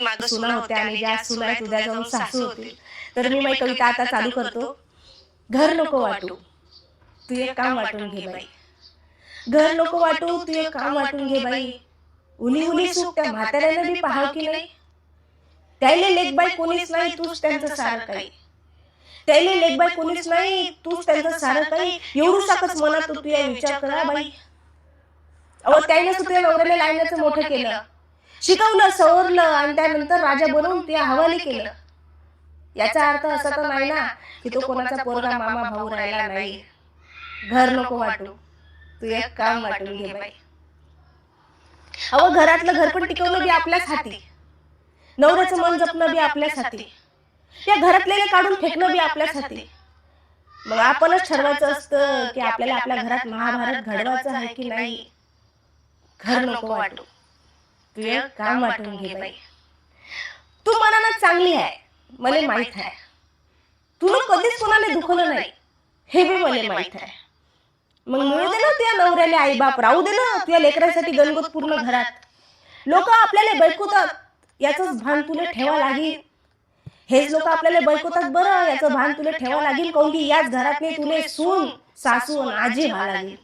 सुना होत्या आणि ज्या सुना आहेत उद्या जाऊन सासू होतील. तर मी माझी कविता आता चालू करतो. घर नको वाटू. तू एक काम वाटून घे बाई. घर नको वाटू तू एक काम वाटून घे बाई. उली उली सुख त्या म्हाताऱ्यानं बी पाहाव की नाही. त्याले लेखबाई कोणीच नाही तूच त्यांचं सारं काही. त्याले लेखबाई कोणीच नाही तूच त्यांचं सारं काही. एवढू साकच मनात तू या विचार करा बाई. अहो त्याने सुद्धा नवऱ्याला लायनाचं मोठं केलं शिकवलं सवरलं आणि त्यानंतर राजा बनवून ते हवाली केलं. याचा अर्थ असा तर नाही ना की तो कोणाचा पोरगा मामा भाऊ राहिला नाही. घर नको वाटू. तू एक काम वाटून घे बाई. अहो घरातलं घर पण टिकवणं बी आपल्याच हाती. नवऱ्याचं मन जपणं बी आपल्याच हाती. या घरातले काढून फेकणं बी आपल्याच हाती. मग आपणच ठरवायचं असतं की आपल्याला आपल्या घरात महाभारत घडवायचं आहे की नाही. घर नको वाटू तू एक काम वाटून घे बाई. तू मनानं चांगली आहे. मला माहीत आहे. तुला कधीच कोणाला दुखवलं नाही. हे बी मला माहीत आहे. मग मिळू दे ना तुझ्या नवऱ्याला आई बाप. राहू दे ना. तुझ्या लेकरासाठी गणगोत पूर्ण घरात. लोक आपल्याला बैकवतात याच भान तुला ठेवा लागेल. हेच लोक आपल्याला बैकवतात बरं. याचं भान तुला ठेवा लागेल. काऊन की याच घरात नाही तुले सून सासू आजी व्हा लागेल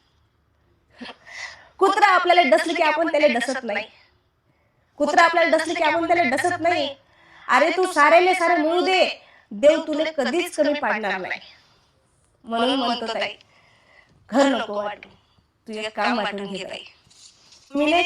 कुत्रा आपल्याला डसलं की आपण त्याला डसत नाही कुत्रा आपल्याला डसलं की आपण त्याला डसत नाही. अरे तू सारेले सारे मिळू दे. देव तुला कधीच कमी पाडणार नाही. म्हणून म्हणतो ताई घर नको वाटू. तू एक काम वाटून घे बाई मी